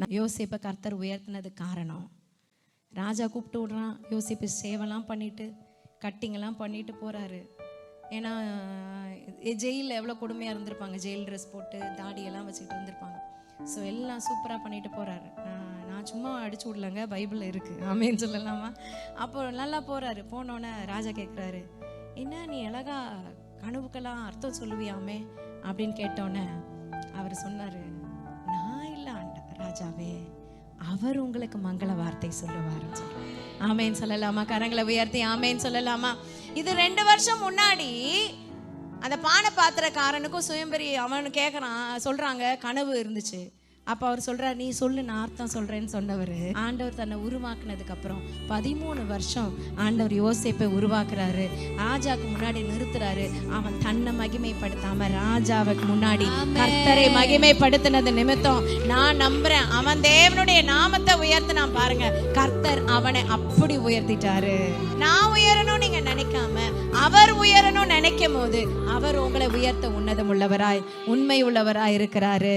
நான் யோசிப்பை கர்த்தர் உயர்த்தினது காரணம். ராஜா கூப்பிட்டு விடுறான் யோசிப்பு சேவெல்லாம் பண்ணிட்டு கட்டிங்கெல்லாம் பண்ணிட்டு போறாரு. ஏன்னா ஜெயிலில் எவ்வளோ கொடுமையாக இருந்திருப்பாங்க. ஜெயில் ட்ரெஸ் போட்டு தாடியெல்லாம் வச்சுக்கிட்டு இருந்திருப்பாங்க. ஸோ எல்லாம் சூப்பராக பண்ணிட்டு போறாரு. நான் சும்மா அடிச்சு விடலங்க பைபிள் இருக்கு. ஆமேன்னு சொல்லலாமா? அப்போ நல்லா போறாரு. போனோன்னே ராஜா கேட்குறாரு என்ன நீ அழகா கனவுக்கெல்லாம் அர்த்தம் சொல்லுவியாமே? அப்படின்னு கேட்டோன்னே அவர் சொன்னார் ராஜாவே அவர் உங்களுக்கு மங்கள வார்த்தை சொல்லுவார் ஆமேன்னு சொல்லலாமா? கரங்களை உயர்த்தி ஆமேன்னு சொல்லலாமா? இது ரெண்டு வருஷம் முன்னாடி அந்த பானை பாத்திரக்காரனுக்கும் சுயம்பரி அவனு கேட்குறான் சொல்றாங்க கனவு இருந்துச்சு. அப்போ அவர் சொல்றார் நீ சொல்லு நான் அர்த்தம் சொல்றேன்னு சொன்னவர். ஆண்டவர் தன்னை உருவாக்குனதுக்கு அப்புறம் பதிமூணு வருஷம் ஆண்டவர் யோசேப்பை உருவாக்குறாரு. ராஜாக்கு முன்னாடி நிறுத்துறாரு. அவன் தன்னை மகிமைப்படுத்தாம ராஜாவுக்கு முன்னாடி கர்த்தரை மகிமைப்படுத்தினது நிமித்தம் நான் நம்புறேன். அவன் தேவனுடைய நாமத்தை உயர்த்தினான் பாருங்க. கர்த்தர் அவனை அப்படி உயர்த்திட்டாரு. நான் உயரணும் நீங்க நினைக்காம அவர் உயரணும் நினைக்கும் போது அவர் உங்களை உயர்த்த உன்னதம் உள்ளவராய் உண்மை உள்ளவராய் இருக்கிறாரு.